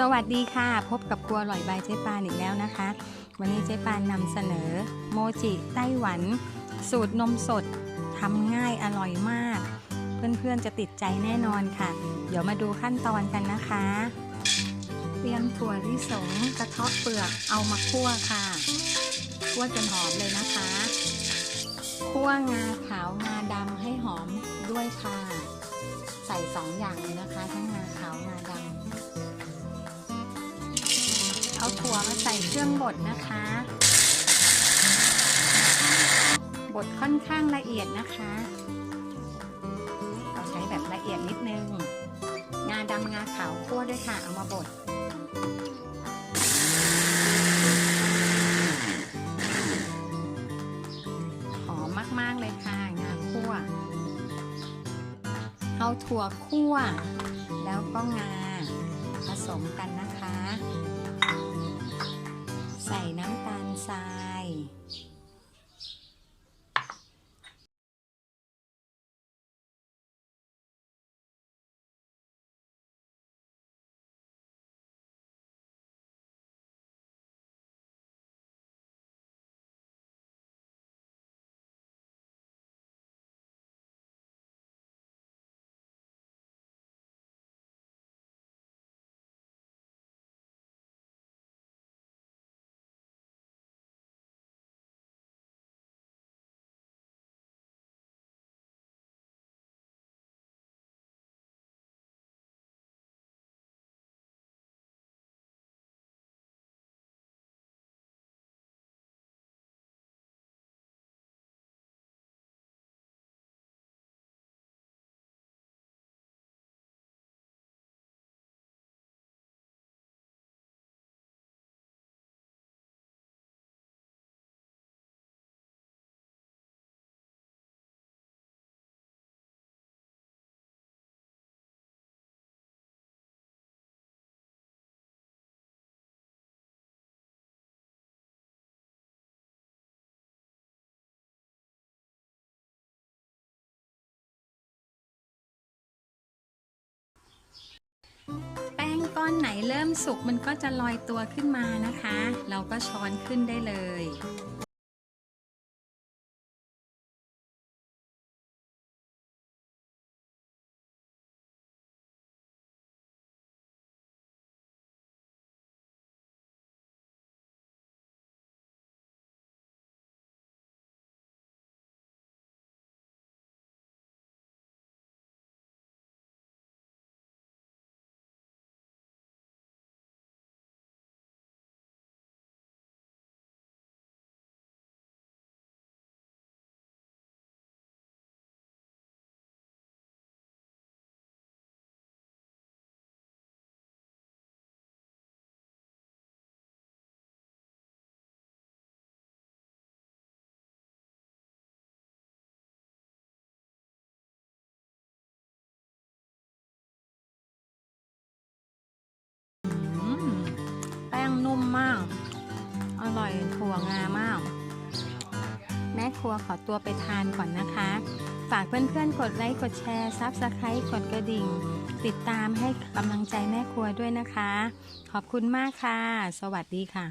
สวัสดีค่ะ พบกับครัวอร่อยบายเจ๊ปานอีกแล้วนะคะ วันนี้เจ๊ปานนำเสนอ โมจิไต้หวัน สูตรนมสดทำง่ายอร่อยมาก เพื่อนๆจะติดใจแน่นอนค่ะ เดี๋ยวมาดูขั้นตอนกันนะคะ เตรียมถั่วลิสงกระเทาะเปลือกเอามาคั่วค่ะคั่วจนหอมเลยนะคะคั่วงาขาวงาดำให้หอมด้วยค่ะ ใส่สองอย่างเลยนะคะ ทั้งงาขาวงาดำ ถั่วมาใส่เครื่องบดนะคะ บดค่อนข้างละเอียดนะคะ เราใช้แบบละเอียดนิดนึง งาดำงาขาวคั่วด้วยค่ะ เอามาบดหอมมาก ๆ เลยค่ะงาคั่ว เอาถั่วคั่ว แล้วก็งาผสมกันนะ ทราย อนไหนเริ่มสุกมันก็จะลอยตัวขึ้นมานะคะ เราก็ช้อนขึ้นได้เลย ถั่วงามาก แม่ครัวขอตัวไปทานก่อนนะคะ ฝากเพื่อนๆ กดไลค์ กดแชร์ซับสไครต์กดกระดิ่ง ติดตามให้กำลังใจแม่ครัวด้วยนะคะ ขอบคุณมากค่ะ สวัสดีค่ะ